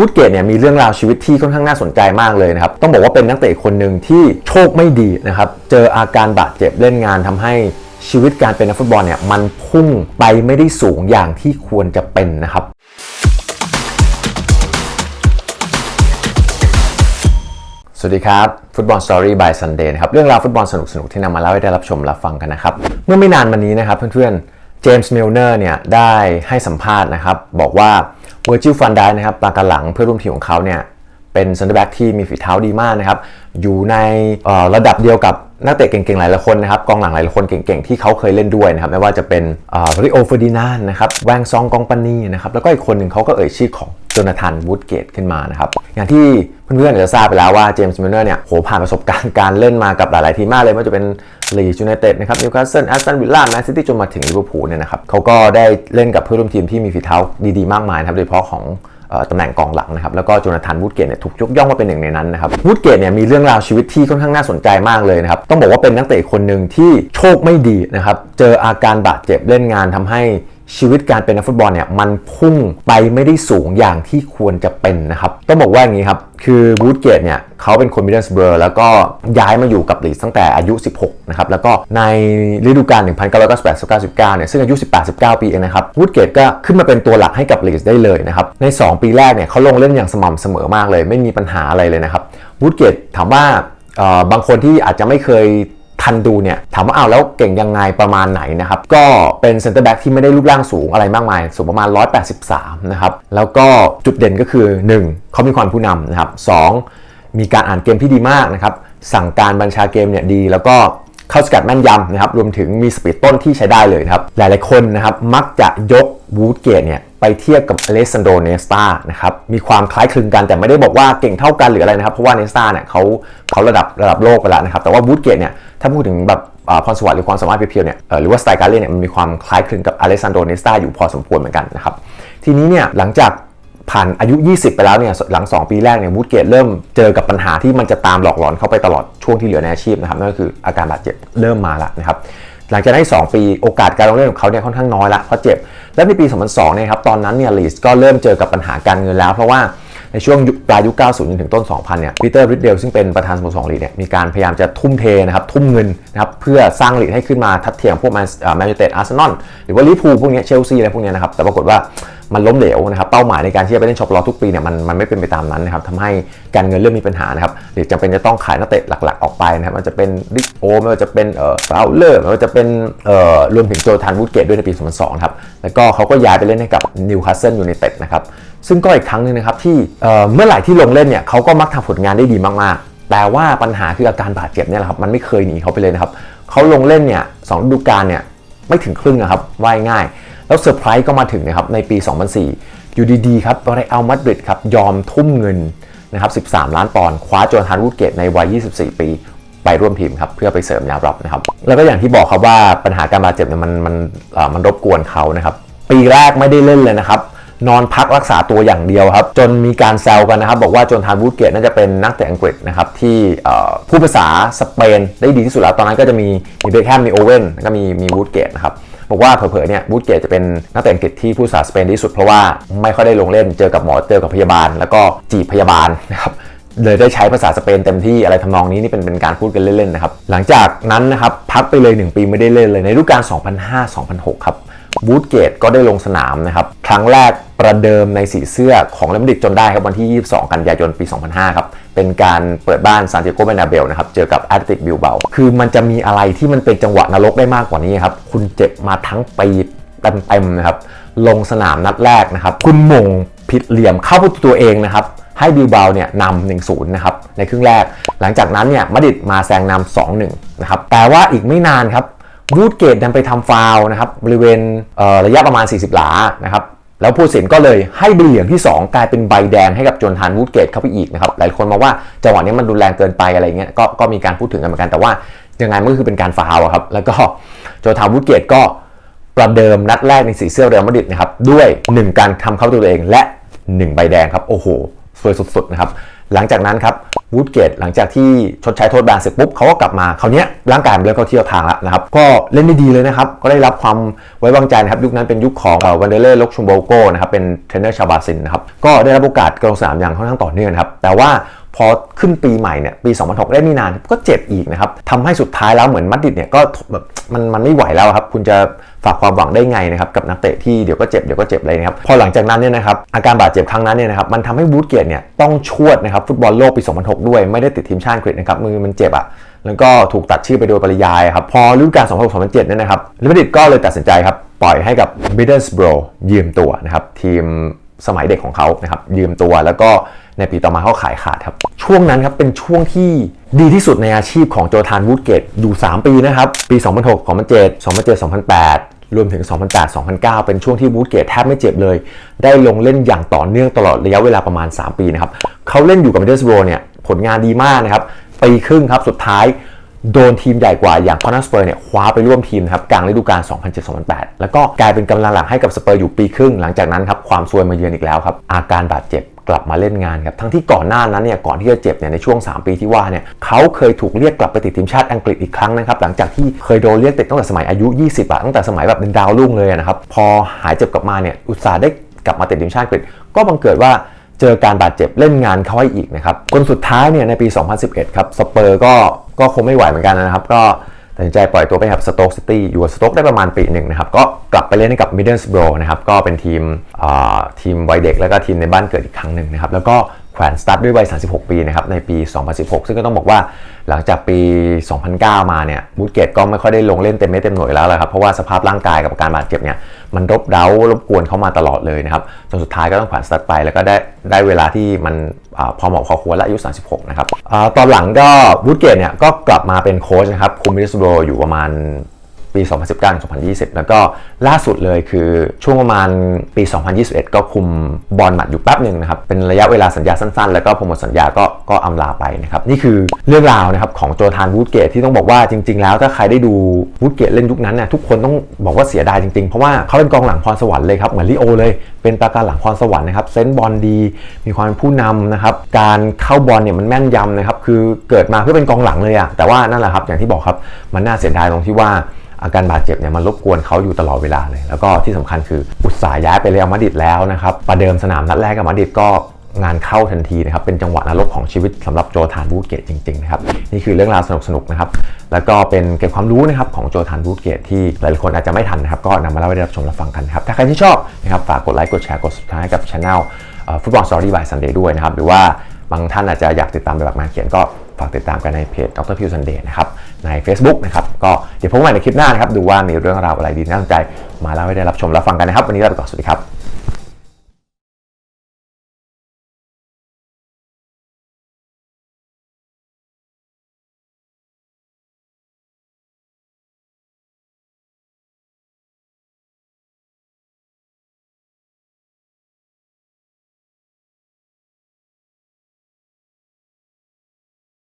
วูดเกตเนี่ยมีเรื่องราวชีวิตที่ค่อนข้างน่าสนใจมากเลยนะครับ ต้องบอกว่าเป็นนักเตะคนหนึ่งที่โชคไม่ดีนะครับ เจออาการบาดเจ็บเล่นงานทำให้ชีวิตการเป็นนักฟุตบอลเนี่ยมันพุ่งไปไม่ได้สูงอย่างที่ควรจะเป็นนะครับสวัสดีครับ ฟุตบอลสตอรี่ by Sunday นะครับ เรื่องราวฟุตบอลสนุกๆ ที่นำมาเล่าให้ได้รับชมรับฟังกันนะครับ เมื่อไม่นานมานี้นะครับเพื่อนๆ จมส์มิลเนอร์เนี่ยได้ให้สัมภาษณ์นะครับ บอกว่าเวอร์จิลฟันไดนะครับปากหลังเพื่อร่วมทีมของเขาเนี่ยเป็นเซนเตอร์แบ็กที่มีฝีเท้าดีมากนะครับ อยู่ในระดับเดียวกับ นักเตะเก่งๆ หลายๆคนนะครับกองหลังหลายๆคนเก่งๆ ที่เขาเคยเล่นด้วยนะครับไม่ว่าจะเป็นริโอเฟอร์ดินานนะครับแวงซองกองปานีนะครับแล้วก็อีกคนหนึ่งเขาก็เอ่ยชื่อของโจนาธานวูดเกตขึ้นมานะครับ อย่างที่เพื่อนๆอาจจะทราบไปแล้วว่าเจมส์มิลเนอร์เนี่ยโหผ่านประสบการณ์การเล่นมากับหลายๆทีมมากเลยไม่ว่าจะเป็นลีดยูไนเต็ดนะครับนิวคาสเซิลแอสตันวิลล่าแมนซิตี้จนมาถึงลิเวอร์พูลเนี่ยนะครับเขาก็ได้เล่นกับเพื่อนร่วมทีมที่มีฝีเท้าดีๆ มากมายนะครับโดยเฉพาะของ ตำแหน่งกองหลังนะครับแล้วก็โจนาธานวูดเกตเนี่ยถูกยกย่องว่าเป็นหนึ่งในนั้นนะครับวูดเกตเนี่ยมีเรื่องราวชีวิตที่ค่อนข้างน่าสนใจมากเลยนะครับต้องบอกว่าเป็นนักเตะคนหนึ่งที่โชคไม่ดีนะครับเจออาการบาดเจ็บเล่นงานทำให้ ชีวิตการเป็นนักฟุตบอลเนี่ยมันพุ่งไปไม่ได้สูงอย่างที่ควรจะเป็นนะครับ ต้องบอกว่าอย่างนี้ครับ คือวูดเกตเนี่ยเขาเป็นคนมิดเดิลสเบอร์แล้วก็ย้ายมาอยู่กับลีดตั้งแต่อายุ 16 นะครับ แล้วก็ในฤดูกาล 1998-99 เนี่ยซึ่งอายุ 18-19 ปีเองนะครับวูดเกตก็ขึ้นมาเป็นตัวหลักให้กับลีดได้เลยนะครับ ใน 2 ปีแรกเนี่ยเขาลงเล่นอย่างสม่ำเสมอมากเลย ไม่มีปัญหาอะไรเลยนะครับวูดเกตถามว่าเอ่อบางคนที่อาจจะไม่เคย คันดูเนี่ยถามว่าอ้าวแล้วเก่งยังไงประมาณไหนนะครับ ก็เป็นเซนเตอร์แบ็กที่ไม่ได้รูปร่างสูงอะไรมากมาย สูงประมาณ 183 นะครับ แล้วก็จุดเด่นก็คือ 1. เขามีความผู้นำนะครับ 2. มีการอ่านเกมที่ดีมากนะครับ สั่งการบัญชาเกมเนี่ยดี แล้วก็ เข้าสกัดแม่นยำนะครับรวมถึงมีสปีดต้นที่ใช้ได้เลยครับหลายๆคนนะครับมักจะยกวูดเกตเนี่ยไปเทียบกับอเลสซานโดเนสตานะครับมีความคล้ายคลึงกันแต่ไม่ได้บอกว่าเก่งเท่ากันหรืออะไรนะครับ เพราะว่าเนสตาเนี่ยเขาเขาระดับระดับโลกไปแล้วนะครับ แต่ว่าวูดเกตเนี่ยถ้าพูดถึงแบบอ่าพรสวรรค์หรือความสามารถเพียวๆเนี่ยหรือว่าสไตล์การเล่นเนี่ยมันมีความคล้ายคลึงกับอเลสซานโดเนสตาอยู่พอสมควรเหมือนกันนะครับทีนี้เนี่ยหลังจาก ผ่านอายุ 20 ไปแล้วเนี่ยหลัง 2 ปีแรกเนี่ยวูดเกตเริ่มเจอกับปัญหาที่มันจะตามหลอกหลอนเข้าไปตลอดช่วงที่เหลือในอาชีพนะครับนั่นก็คืออาการบาดเจ็บเริ่มมาละนะครับหลังจากนั้นอีก2ปีโอกาสการลงเล่นของเขาเนี่ยค่อนข้างน้อยละเพราะเจ็บ และในปี 2002เนี่ยครับตอนนั้นเนี่ยลีสก็เริ่มเจอกับปัญหาการเงินแล้วเพราะว่า ในช่วงปลายยุค 90 จนถึงต้น 2000 เนี่ยปีเตอร์ริดเดลซึ่งเป็นประธานสโมสรลีดเนี่ยมีการพยายามจะทุ่มเทนะครับทุ่มเงินนะครับเพื่อสร้างลีดให้ขึ้นมาทัดเทียมพวกแมนยูเต็ดอาร์เซนอลหรือว่าลิเวอร์พูลพวกนี้เชลซีอะไรพวกนี้นะครับแต่ปรากฏว่ามันล้มเหลวนะครับเป้าหมายในการที่จะไปเล่นช็อปลอทุกปีเนี่ยมันมันไม่เป็นไปตามนั้นนะครับทำให้การเงินเริ่มมีปัญหานะครับหรือจำเป็นจะต้องขายนักเตะหลักๆ ออกไปนะครับมันจะเป็นดิโอไม่ว่าจะเป็นเอ่อฟาวเลอร์ไม่ว่าจะเป็นเอ่อรวมถึงโจทานวูดเกตด้วยในปี 2002 ครับแล้วก็เขาก็ย้ายไปเล่นให้กับนิวคาสเซิลยูไนเต็ดนะครับ ซึ่งก็อีกครั้งหนึ่งนะครับที่เเมื่อไหร่ที่ลงเล่นเนี่ยเขาก็มักทำผลงานได้ดีมากๆ แต่ว่าปัญหาคืออาการบาดเจ็บเนี่ยแหละครับมันไม่เคยหนีเขาไปเลยนะครับเขาลงเล่นเนี่ยสองฤดูกาลเนี่ยไม่ถึงครึ่งนะครับว่ายง่าย แล้วเซอร์ไพรส์ก็มาถึงนะครับในปี 2004 อยู่ดีๆครับเรอัลมาดริดครับยอมทุ่มเงินนะครับ 13 ล้านปอนด์คว้าโจนาธานวูดเกตในวัย 24 ปีไปร่วมทีมครับเพื่อไปเสริมแนวรับนะครับ แล้วก็อย่างที่บอกครับว่าปัญหาการบาดเจ็บเนี่ยมันมันมันรบกวนเขานะครับ ปีแรกไม่ได้เล่นเลยนะครับ นอนพักรักษาตัวอย่างเดียวครับ จนมีการแซวกันนะครับ บอกว่าจนทานวูดเกตน่าจะเป็นนักเตะอังกฤษนะครับที่เอ่อพูดภาษาสเปนได้ดีที่สุดแล้วตอนนั้นก็จะมีมีเบคแฮมมีโอเว่นแล้วก็มีมีวูดเกตนะครับบอกว่าเผลอๆเนี่ยวูดเกตจะเป็นนักเตะอังกฤษที่พูดภาษาสเปนดีที่สุดเพราะว่าไม่ค่อยได้ลงเล่นเจอกับหมอเจอกับพยาบาล แล้วก็จีบพยาบาลนะครับเลยได้ใช้ภาษาสเปนเต็มที่อะไรทำนองนี้นี่เป็นเป็นการพูดกันเล่นๆนะครับหลังจากนั้นนะครับพักไปเลย 1 ปีไม่ได้เล่นเลยในฤดูกาล2005-2006 ครับบูธเกตก็ได้ลงสนามนะครับครั้งแรก ประเดิมในสีเสื้อของเลมดิกจนได้ครับวันที่ 22 กันยายนปี 2005 ครับ เป็นการเปิดบ้านซานติโกเบนาเบลนะครับ เจอกับแอตเลติกบิลเบาคือมันจะมีอะไรที่มันเป็นจังหวะนรกได้มากกว่านี้ครับ คุณเจ็บมาทั้งปีเต็มๆนะครับ ลงสนามนัดแรกนะครับ คุณมงผิดเหลี่ยมเข้าประตูตัวเองนะครับให้บิลเบาเนี่ยนำ1-0นย์นะครับในครึ่งแรก หลังจากนั้นเนี่ยมาดิดมาแซงนำ2-1นะครับแต่ว่าอีกไม่นานครับรูดเกตดันไปทำฟาวนะครับบริเวณเระยะประมาณ 40 หลานะครับ แล้วผู้สินก็เลยให้ใบเหลืองที่ 2 กลายเป็นใบแดงให้กับโจนทานวูดเกตเข้าไปอีกนะครับหลายคนมองว่าจังหวะนี้มันรุนแรงเกินไปอะไรเงี้ยก็ก็มีการพูดถึงกันเหมือนกันแต่ว่ายังไงมันก็คือเป็นการฟาวครับแล้วก็โจนทานวูดเกตก็ประเดิมนัดแรกในสีเสื้อเรอัลมาดริดนะครับด้วย 1 การทำเข้าตัวเองและ 1 ใบแดงครับโอ้โหสวยสุดๆนะครับ หลังจากนั้นครับวูดเกตหลังจากที่ชดใช้โทษแบนเสร็จปุ๊บเขาก็กลับมาคราวเนี้ยร่างกายมันเริ่มเข้าที่เข้าทางแล้วนะครับ ก็เล่นได้ดีเลยนะครับ ก็ได้รับความไว้วางใจนะครับ ยุคนั้นเป็นยุคของวันเดเล่ล็อกชุมโบโก้นะครับเป็นเทรนเนอร์ชาวบราซิลนะครับ ก็ได้รับโอกาสกลงสนามอย่างค่อนข้างต่อเนื่องครับ แต่ว่า พอขึ้นปีใหม่เนี่ยปี 2006ได้ไม่นานก็เจ็บอีกนะครับทำให้สุดท้ายแล้วเหมือนมาดริดเนี่ยก็แบบมันมันไม่ไหวแล้วครับ คุณจะฝากความหวังได้ไงนะครับกับนักเตะที่เดี๋ยวก็เจ็บเดี๋ยวก็เจ็บเลยนะครับพอหลังจากนั้นเนี่ยนะครับอาการบาดเจ็บครั้งนั้นเนี่ยนะครับมันทำให้บูธเกียร์เนี่ยต้องชวดนะครับฟุตบอลโลกปี 2006 ด้วยไม่ได้ติดทีมชาติอังกฤษนะครับมือมันเจ็บอะแล้วก็ถูกตัดชื่อไปโดยปริยายครับพอฤดูกาล2006-2007เนี่ยนะครับลิเวอร์พูลก็เลยตัดสินใจครับปล่อยให้กับมิดเดิลสโบรยืมตัวนะครับทีม สมัยเด็กของเขานะครับยืมตัวแล้วก็ในปีต่อมาเขาขายขาดครับ ช่วงนั้นครับเป็นช่วงที่ดีที่สุดในอาชีพของโจทานวูดเกตอยู่ 3 ปีนะครับ ปี 2006 2007 2007 2008 รวมถึง 2008 2009 เป็นช่วงที่วูดเกตแทบไม่เจ็บเลย ได้ลงเล่นอย่างต่อเนื่องตลอดระยะเวลาประมาณ 3 ปีนะครับเขาเล่นอยู่กับมิเดสโบรเนี่ยผลงานดีมากนะครับปีครึ่งครับสุดท้าย โดนทีมใหญ่กว่าอย่างคอน n สเปอร์เนี่ยคว้าไปร่วมทีมครับกลางฤดูกาล 2007-2008 แล้วก็กลายเป็นกำลังหลักให้กับสเปอร์อยู่ปีครึ่งหลังจากนั้นครับความซวยมาเยือนอีกแล้วครับอาการบาดเจ็บกลับมาเล่นงานครับทั้งที่ก่อนหน้านั้นเนี่ยก่อนที่จะเจ็บเนี่ยในช่วง 3 ปีที่ว่าเนี่ยเขาเคยถูกเรียกกลับไปติดทีมชาติอังกฤษอีกครั้งนะครับหลังจากที่เคยโดนเรียกติดตั้งแต่สมัยอายุ 20อะตั้งแต่สมัยแบบเป็นดาวรุ่งเลยนะครับพอหายเจ็บกลับมาเนี่ยอุตส่าห์ได้กลับมาติดทีมชาติอังกฤษก็บังเกิดว่าเจอการบาดเจ็บเล่นงานเขาให้อีกนะครับคนสุดท้ายเนี่ยในปี 2011 ครับสเปอร์ก็ ก็คงไม่ไหวเหมือนกันนะครับ ก็ตัดสินใจปล่อยตัวไปกับสโต๊กซิตี้อยู่กับสโต๊กได้ประมาณปีหนึ่งนะครับ ก็กลับไปเล่นให้กับมิดเดิลสโบรนะครับ ก็เป็นทีมทีมวัยเด็กแล้วก็ทีมในบ้านเกิดอีกครั้งหนึ่งนะครับ แล้วก็ แขวนสตาร์ทด้วยวัย 36 ปีนะครับในปี 2016 ซึ่งก็ต้องบอกว่าหลังจากปี 2009 มาเนี่ยบูตเกตก็ไม่ค่อยได้ลงเล่นเต็มเม็ดเต็มหน่วยแล้วแหละครับ เพราะว่าสภาพร่างกายกับอาการบาดเจ็บเนี่ยมันรบเร้ารบกวนเขามาตลอดเลยนะครับ จนสุดท้ายก็ต้องแขวนสตาร์ทไปแล้วก็ได้ได้เวลาที่มันอพอเหมาะพอควรและอายุ 36 นะครับอตอนหลังก็บูตเกตเนี่ยก็กลับมาเป็นโค้ชนะครับคุมมิสโบรอยู่ประมาณ ปี 2019-2020 แล้วก็ล่าสุดเลยคือช่วงประมาณปี 2021 ก็คุมบอลหมัดอยู่แป๊บหนึ่งนะครับ เป็นระยะเวลาสัญญาสั้นๆ แล้วก็พอหมดสัญญาก็ก็อำลาไปนะครับ นี่คือเรื่องราวนะครับของโจทานวูดเกตที่ต้องบอกว่าจริง ๆ แล้วถ้าใครได้ดูวูดเกตเล่นยุคนั้นเนี่ยทุกคนต้องบอกว่าเสียดายจริงๆ เพราะว่าเขาเป็นกองหลังพรสวรรค์เลยครับเหมือนลิโอเลยเป็นประการหลังพรสวรรค์นะครับเซนบอลดี มีความเป็นผู้นำนะครับการเข้าบอลเนี่ยมันแม่นยำนะครับคือเกิดมาเพื่อเป็นกองหลังเลยอะแต่ว่านั่นแหละครับอย่างที่บอกครับมันน่าเสียดายตรงที่ว่า อาการบาดเจ็บเนี่ยมันรบกวนเขาอยู่ตลอดเวลาเลย แล้วก็ที่สำคัญคืออุตสาห์ย้ายไปเรอัลมาดริดแล้วนะครับประเดิมสนามนัดแรกกับมาดริดก็งานเข้าทันทีนะครับ เป็นจังหวะนรกของชีวิตสำหรับโจทานบูเกตจริงๆนะครับ นี่คือเรื่องราวสนุกๆนะครับ แล้วก็เป็นเก็บความรู้นะครับของโจทานบูเกตที่หลายๆคนอาจจะไม่ทันนะครับ ก็นำมาเล่าให้ได้รับชมรับฟังกันนะครับ ถ้าใครที่ชอบนะครับฝากกดไลค์ กดแชร์ กด subscribe กับช anel ฟุตบอลสตอรี่บายซันเดย์ด้วยนะครับ หรือว่าบางท่านอาจจะอยากติดตามแบบมาเขียนก็ ฝากติดตามกันในเพจดรพิวซันเดย์นะครับใน Facebook นะครับก็เดี๋ยวพบกันใหม่ในคลิปหน้านะครับดูว่ามีเรื่องราวอะไรดีน่าสนใจ มาเล่าให้ได้รับชมรับฟังกันนะครับ วันนี้ลาไปก่อนสวัสดีครับ